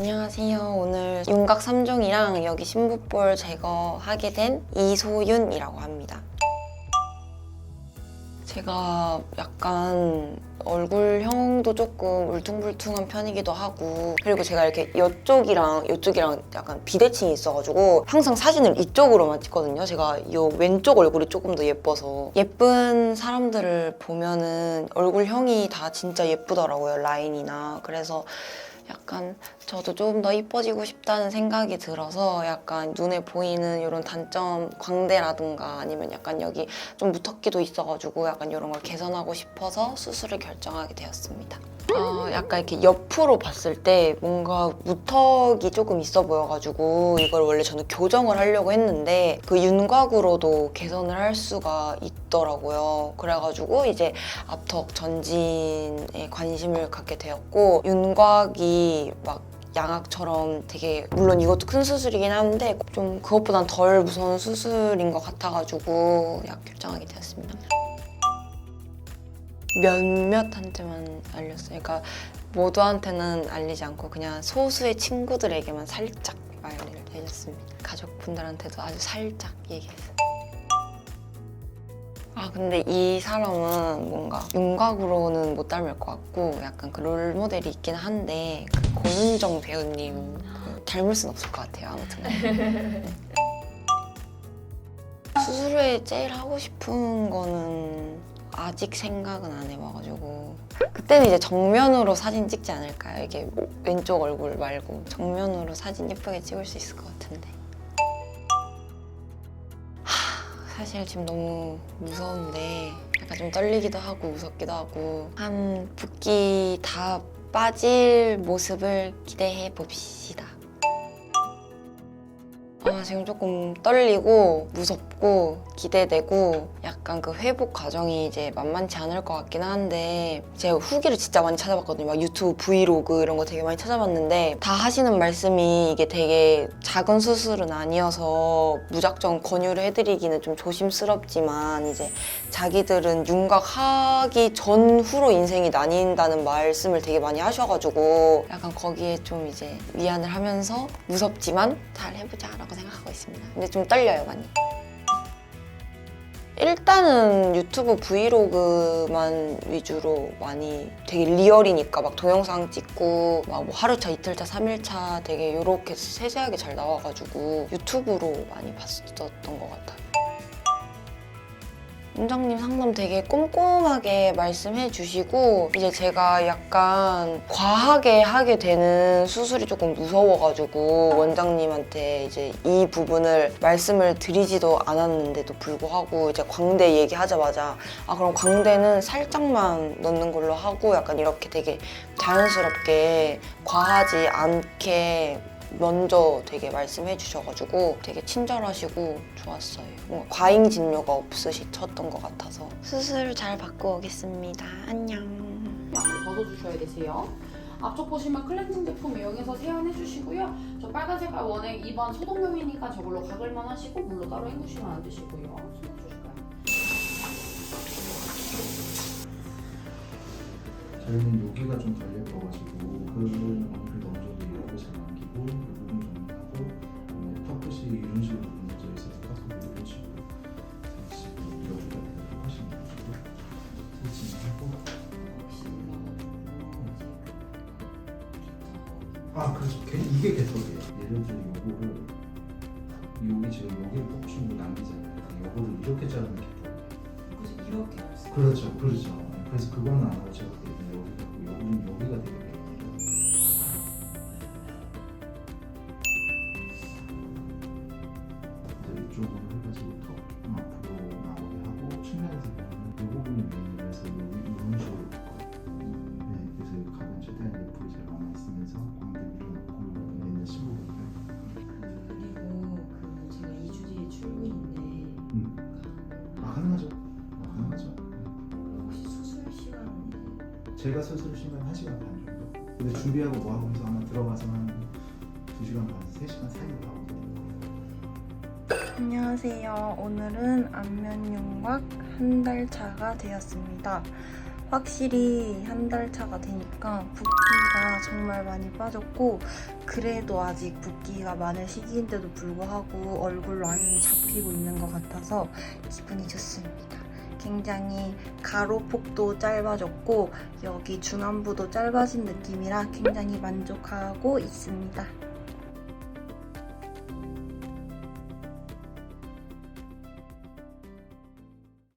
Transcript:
안녕하세요. 오늘 윤곽 3종이랑 여기 신부볼 제거하게 된 이소윤이라고 합니다. 제가 약간 얼굴형도 조금 울퉁불퉁한 편이기도 하고 그리고 제가 이렇게 이쪽이랑 이쪽이랑 약간 비대칭이 있어가지고 항상 사진을 이쪽으로만 찍거든요. 제가 이 왼쪽 얼굴이 조금 더 예뻐서 예쁜 사람들을 보면은 얼굴형이 다 진짜 예쁘더라고요. 라인이나 그래서 약간 저도 조금 더 이뻐지고 싶다는 생각이 들어서 약간 눈에 보이는 이런 단점 광대라든가 아니면 약간 여기 좀 무턱기도 있어가지고 약간 이런 걸 개선하고 싶어서 수술을 결정하게 되었습니다. 어, 약간 이렇게 옆으로 봤을 때 뭔가 무턱이 조금 있어 보여가지고 이걸 원래 저는 교정을 하려고 했는데 그 윤곽으로도 개선을 할 수가 있 더라고요. 그래가지고 이제 앞턱 전진에 관심을 갖게 되었고 윤곽이 막 양악처럼 되게 물론 이것도 큰 수술이긴 한데 좀 그것보단 덜 무서운 수술인 것 같아가지고 약 결정하게 되었습니다. 몇몇한테만 알렸어요. 그러니까 모두한테는 알리지 않고 그냥 소수의 친구들에게만 살짝 해줬습니다. 가족분들한테도 아주 살짝 얘기했어요. 아 근데 이 사람은 뭔가 윤곽으로는 못 닮을 것 같고 약간 그 롤 모델이 있긴 한데 그 고윤정 배우님 그 닮을 순 없을 것 같아요 아무튼 네. 수술 후에 제일 하고 싶은 거는 아직 생각은 안 해봐가지고 그때는 이제 정면으로 사진 찍지 않을까요? 이게 뭐 왼쪽 얼굴 말고 정면으로 사진 예쁘게 찍을 수 있을 것 같은데 사실 지금 너무 무서운데 약간 좀 떨리기도 하고 무섭기도 하고 한 붓기 다 빠질 모습을 기대해 봅시다. 아, 지금 조금 떨리고 무섭고 기대되고 약간 그 회복 과정이 이제 만만치 않을 것 같긴 한데 제가 후기를 진짜 많이 찾아봤거든요. 막 유튜브 브이로그 이런 거 되게 많이 찾아봤는데 다 하시는 말씀이 이게 되게 작은 수술은 아니어서 무작정 권유를 해드리기는 좀 조심스럽지만 이제 자기들은 윤곽하기 전후로 인생이 나뉜다는 말씀을 되게 많이 하셔가지고 약간 거기에 좀 이제 위안을 하면서 무섭지만 잘 해보자라고 생각하고 있습니다. 근데 좀 떨려요 많이. 일단은 유튜브 브이로그만 위주로 많이 되게 리얼이니까 막 동영상 찍고 막 뭐 하루차, 이틀차, 삼일차 되게 이렇게 세세하게 잘 나와가지고 유튜브로 많이 봤었던 것 같아요. 원장님 상담 되게 꼼꼼하게 말씀해 주시고 이제 제가 약간 과하게 하게 되는 수술이 조금 무서워가지고 원장님한테 이제 이 부분을 말씀을 드리지도 않았는데도 불구하고 이제 광대 얘기하자마자 아 그럼 광대는 살짝만 넣는 걸로 하고 약간 이렇게 되게 자연스럽게 과하지 않게 먼저 되게 말씀해 주셔가지고 되게 친절하시고 좋았어요. 뭔가 과잉 진료가 없으셨던 것 같아서 수술 잘 받고 오겠습니다. 안녕. 앞으로 벗어주셔야 되세요. 앞쪽 보시면 클렌징 제품 이용해서 세안해 주시고요. 저 빨간 색깔 원액 2번 소독용이니까 저걸로 가글만 하시고 물로 따로 헹구시면 안 되시고요. 손 주실까요? 저희는 여기가 좀덜 예뻐가지고 그 아 그렇죠. 개- 이게 개턱이에요. 예를 들어 요거를 여기 지금 여기를 폭충으로 남기잖아요. 요거를 이렇게 자르는 개턱이에요. 그래서 이렇게 할수 그렇죠, 그렇죠. 그래서 그거는 안 하고 제가 그때 여기가 여기는 여기가 되게 제가 수술 시간 1시간 반 정도. 근데 준비하고 뭐 하고 해서 아마 들어가서 한 2시간 반, 3시간 사이로 하고 안녕하세요. 오늘은 안면 윤곽 한 달 차가 되었습니다. 확실히 한 달 차가 되니까 붓기가 정말 많이 빠졌고 그래도 아직 붓기가 많은 시기인데도 불구하고 얼굴 라인이 잡히고 있는 것 같아서 기분이 좋습니다. 굉장히 가로폭도 짧아졌고 여기 중안부도 짧아진 느낌이라 굉장히 만족하고 있습니다.